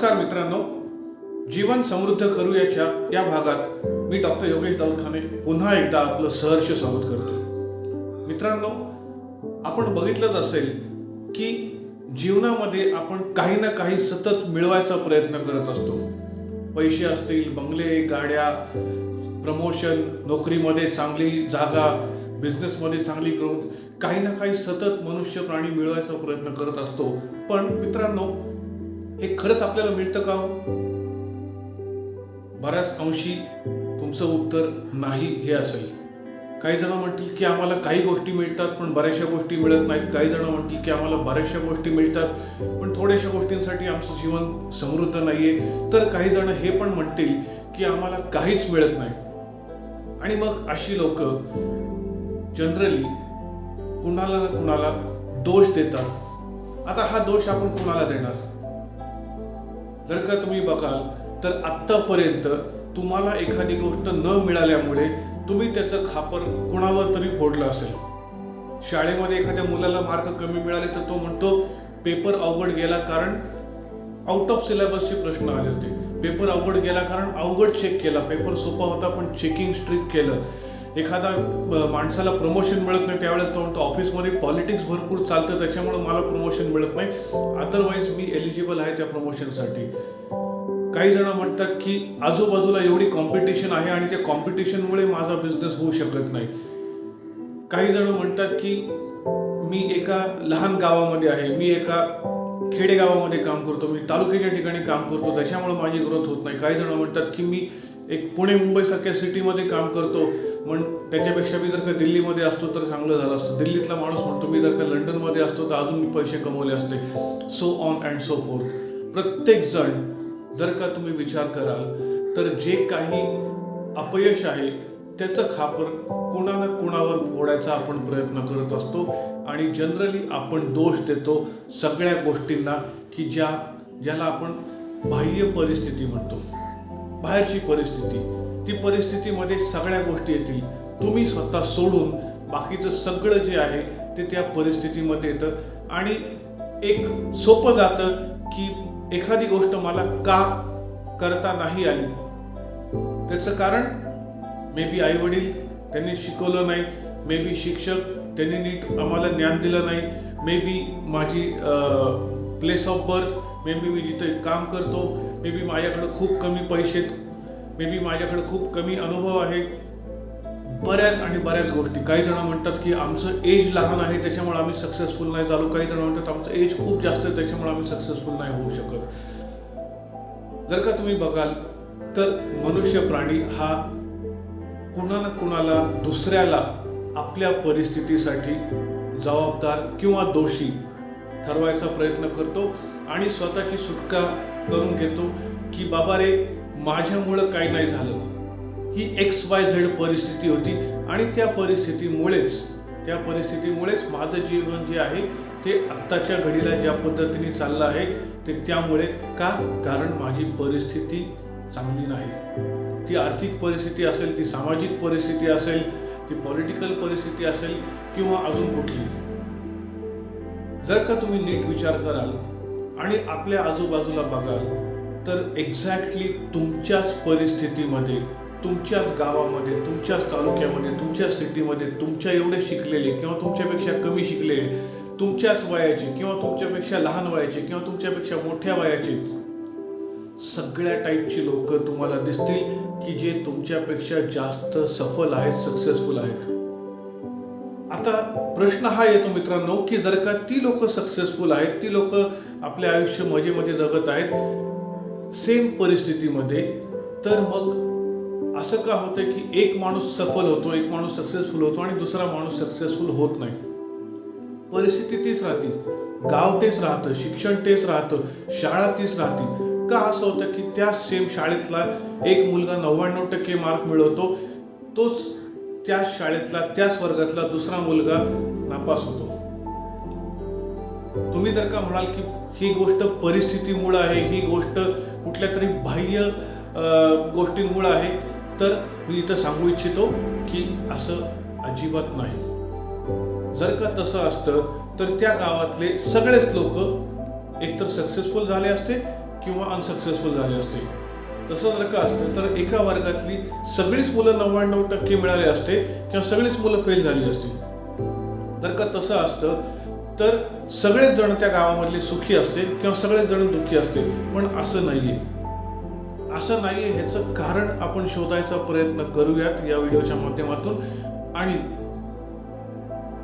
नमस्कार मित्रांनो. जीवन समृद्ध करूयाच्या या भागात मी डॉक्टर योगेश दौलखाने पुन्हा एकदा आपलं सहर्ष स्वागत करतो. मित्रांनो आपण बघितलंच असेल की जीवनामध्ये आपण काही ना काही सतत मिळवायचा प्रयत्न करत असतो. पैसे असतील बंगले गाड्या प्रमोशन नोकरीमध्ये चांगली जागा बिझनेसमध्ये चांगली ग्रोथ काही ना काही सतत मनुष्य प्राणी मिळवायचा प्रयत्न करत असतो. पण मित्रांनो हे खरंच आपल्याला मिळतं का हो? बऱ्याच अंशी तुमचं उत्तर नाही हे असेल. काही जण म्हणतील की आम्हाला काही गोष्टी मिळतात पण बऱ्याचशा गोष्टी मिळत नाहीत. काही जण म्हणतील की आम्हाला बऱ्याचशा गोष्टी मिळतात पण थोड्याशा गोष्टींसाठी आमचं जीवन समृद्ध नाही आहे तर काही जण हे पण म्हणतील की आम्हाला काहीच मिळत नाही. आणि मग अशी लोक जनरली कुणाला ना कुणाला दोष देतात. आता हा दोष आपण कुणाला देणार? जर का तुम्ही बघाल तर आत्तापर्यंत तुम्हाला एखादी गोष्ट न मिळाल्यामुळे तुम्ही त्याचं खापर कुणावर तरी फोडलं असेल. शाळेमध्ये एखाद्या मुलाला मार्क कमी मिळाले तर तो म्हणतो पेपर अवघड गेला कारण आउट ऑफ सिलेबसचे प्रश्न आले होते. पेपर अवघड गेला कारण अवघड चेक केला. पेपर सोपा होता पण चेकिंग स्ट्रिक केलं. एखादा माणसाला प्रमोशन मिळत नाही त्यावेळेस तो म्हणतो ऑफिसमध्ये पॉलिटिक्स भरपूर चालतं त्याच्यामुळे मला प्रमोशन मिळत नाही. अदरवाईज मी एलिजिबल आहे त्या प्रमोशनसाठी काही जण म्हणतात की आजूबाजूला एवढी कॉम्पिटिशन आहे आणि त्या कॉम्पिटिशनमुळे माझा बिझनेस होऊ शकत नाही. काही जण म्हणतात की मी एका लहान गावामध्ये आहे मी एका खेडेगावामध्ये काम करतो मी तालुक्याच्या ठिकाणी काम करतो त्याच्यामुळे माझी ग्रोथ होत नाही. काही जण म्हणतात की मी एक पुणे मुंबईसारख्या सिटीमध्ये काम करतो. पण त्याच्यापेक्षा मी जर का दिल्लीमध्ये असतो तर चांगलं झालं असतं. दिल्लीतला माणूस म्हणतो मी जर का लंडनमध्ये असतो तर अजून मी पैसे कमवले असते. So on and so forth प्रत्येक जण जर का तुम्ही विचार कराल तर जे काही अपयश आहे त्याचं खापर कुणा ना कुणावर फोडायचा आपण प्रयत्न करत असतो. आणि जनरली आपण दोष देतो सगळ्या गोष्टींना की ज्या ज्याला आपण बाह्य परिस्थिती म्हणतो. बाहेरची परिस्थिती ती परिस्थितीमध्ये सगळ्या गोष्टी येतील. तुम्ही स्वतः सोडून बाकीचं सगळं जे आहे ते त्या परिस्थितीमध्ये येतं. आणि एक सोपं जातं की एखादी गोष्ट मला का करता नाही आली? त्याचं कारण मे बी आई वडील त्यांनी शिकवलं नाही. मे बी शिक्षक त्यांनी नीट आम्हाला ज्ञान दिलं नाही. मे बी माझी place of birth maybe मी जिथे काम करतो मे बी माझ्याकडं खूप कमी पैसे मे बी माझ्याकडं खूप कमी अनुभव आहे. बऱ्याच आणि बऱ्याच गोष्टी. काही जण म्हणतात की आमचं एज लहान आहे त्याच्यामुळे आम्ही सक्सेसफुल नाही झालो. काही जण म्हणतात आमचं एज खूप जास्त आहे त्याच्यामुळे आम्ही सक्सेसफुल नाही होऊ शकत. जर का तुम्ही बघाल तर मनुष्य प्राणी हा कुणा ना कुणाला दुसऱ्याला आपल्या परिस्थितीसाठी जबाबदार किंवा दोषी ठरवायचा प्रयत्न करतो आणि स्वतःची सुटका करून घेतो की बाबा रे माझ्यामुळं काही नाही झालं. ही एक्स वाय झेड परिस्थिती होती आणि त्या परिस्थितीमुळेच त्या परिस्थितीमुळेच माझं जीवन जे आहे ते आत्ताच्या घडीला ज्या पद्धतीने चाललं आहे ते त्यामुळे का? कारण माझी परिस्थिती चांगली नाही. ती आर्थिक परिस्थिती असेल ती सामाजिक परिस्थिती असेल ती पॉलिटिकल परिस्थिती असेल किंवा अजून कुठली. जर का तुम्ही नीट विचार कराल आणि आपल्या आजूबाजूला बघाल तर एक्झॅक्टली तुमच्याच परिस्थितीमध्ये तुमच्याच गावामध्ये तुमच्याच तालुक्यामध्ये तुमच्या सिटीमध्ये तुमच्या एवढे शिकलेले किंवा तुमच्यापेक्षा कमी शिकलेले तुमच्याच वयाचे किंवा तुमच्यापेक्षा लहान वयाचे किंवा तुमच्यापेक्षा मोठ्या वयाचे सगळ्या टाईपची लोक तुम्हाला दिसतील की जे तुमच्यापेक्षा जास्त सफल आहेत सक्सेसफुल आहेत. आता प्रश्न हा येतो मित्रांनो की जर का ती लोक सक्सेसफुल आहेत ती लोक आपले आयुष्य मजेमध्ये जगत आहेत सेम परिस्थितीमध्ये तर मग असं का होतं की एक माणूस सफल होतो एक माणूस सक्सेसफुल होतो आणि दुसरा माणूस सक्सेसफुल होत नाही? परिस्थिती तीच राहते. गाव तेच राहतं शिक्षण तेच राहतं शाळा तीच राहते. का असं होतं की त्या सेम शाळेतला एक मुलगा नव्याण्णव टक्के मार्क मिळवतो तोच त्या शाळेतला त्याच वर्गातला दुसरा मुलगा नापास होतो. तुम्ही जर का म्हणाल की ही गोष्ट परिस्थितीमुळं आहे ही गोष्ट कुठल्या तरी बाह्य गोष्टींमुळं आहे तर मी इथं सांगू इच्छितो की असं अजिबात नाही. जर का तसं असतं तर त्या गावातले सगळेच लोक एकतर सक्सेसफुल झाले असते किंवा अनसक्सेसफुल झाले असते. तसं जर का असतं तर एका वर्गातली सगळीच मुलं नव्याण्णव टक्के मिळाले असते किंवा सगळीच मुलं फेल झाली असतील जर का तसं असतं तर सगळेच जण त्या गावामधले सुखी असते किंवा सगळेच जण दुःखी असते. पण असं नाहीये. असं नाहीये ह्याचं कारण आपण शोधायचा प्रयत्न करूयात या व्हिडिओच्या माध्यमातून. आणि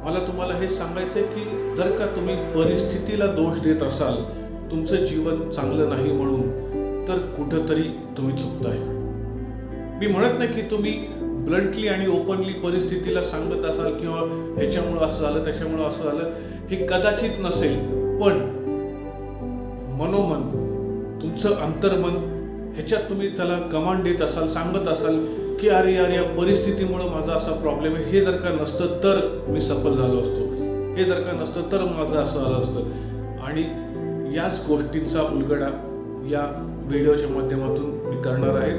मला तुम्हाला हे सांगायचं आहे की जर का तुम्ही परिस्थितीला दोष देत असाल तुमचं जीवन चांगलं नाही म्हणून तर कुठंतरी तुम्ही चुकताय. मी म्हणत नाही की तुम्ही ब्लंटली आणि ओपनली परिस्थितीला सांगत असाल किंवा ह्याच्यामुळं असं झालं त्याच्यामुळं असं झालं हे कदाचित नसेल. पण मनोमन तुमचं अंतर्मन ह्याच्यात तुम्ही त्याला कमांड देत असाल सांगत असाल की अरे यार या परिस्थितीमुळं माझा असा प्रॉब्लेम आहे. हे जर का नसतं तर मी सफल झालो असतो. हे जर का नसतं तर माझं असं झालं असतं. आणि याच गोष्टींचा उलगडा या व्हिडिओच्या माध्यमातून मी करणार आहे.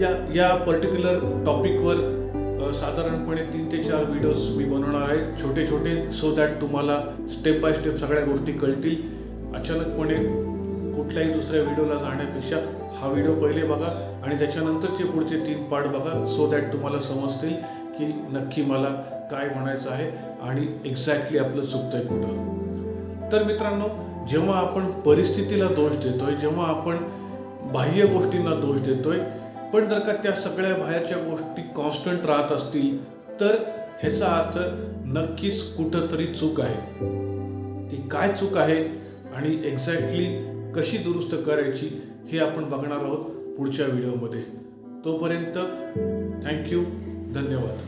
या या पर्टिक्युलर टॉपिकवर साधारणपणे तीन ते चार व्हिडिओज मी बनवणार आहे. छोटे छोटे सो दॅट तुम्हाला स्टेप बाय स्टेप सगळ्या गोष्टी कळतील. अचानकपणे कुठल्याही दुसऱ्या व्हिडिओला जाण्यापेक्षा हा व्हिडिओ पहिले बघा आणि त्याच्यानंतरचे पुढचे तीन पार्ट बघा सो दॅट तुम्हाला समजतील की नक्की मला काय म्हणायचं आहे आणि एक्झॅक्टली आपलं चुकतंय कुठं. तर मित्रांनो जेव्हा आपण परिस्थितीला दोष देतोय जेव्हा आपण बाह्य गोष्टींना दोष देतोय पण जर का त्या सगळ्या बाहेरच्या गोष्टी कॉन्स्टंट राहत असतील तर ह्याचा अर्थ नक्कीच कुठंतरी चूक आहे. ती काय चूक आहे आणि एक्झॅक्टली कशी दुरुस्त करायची हे आपण बघणार आहोत पुढच्या व्हिडिओमध्ये. तोपर्यंत थँक्यू धन्यवाद.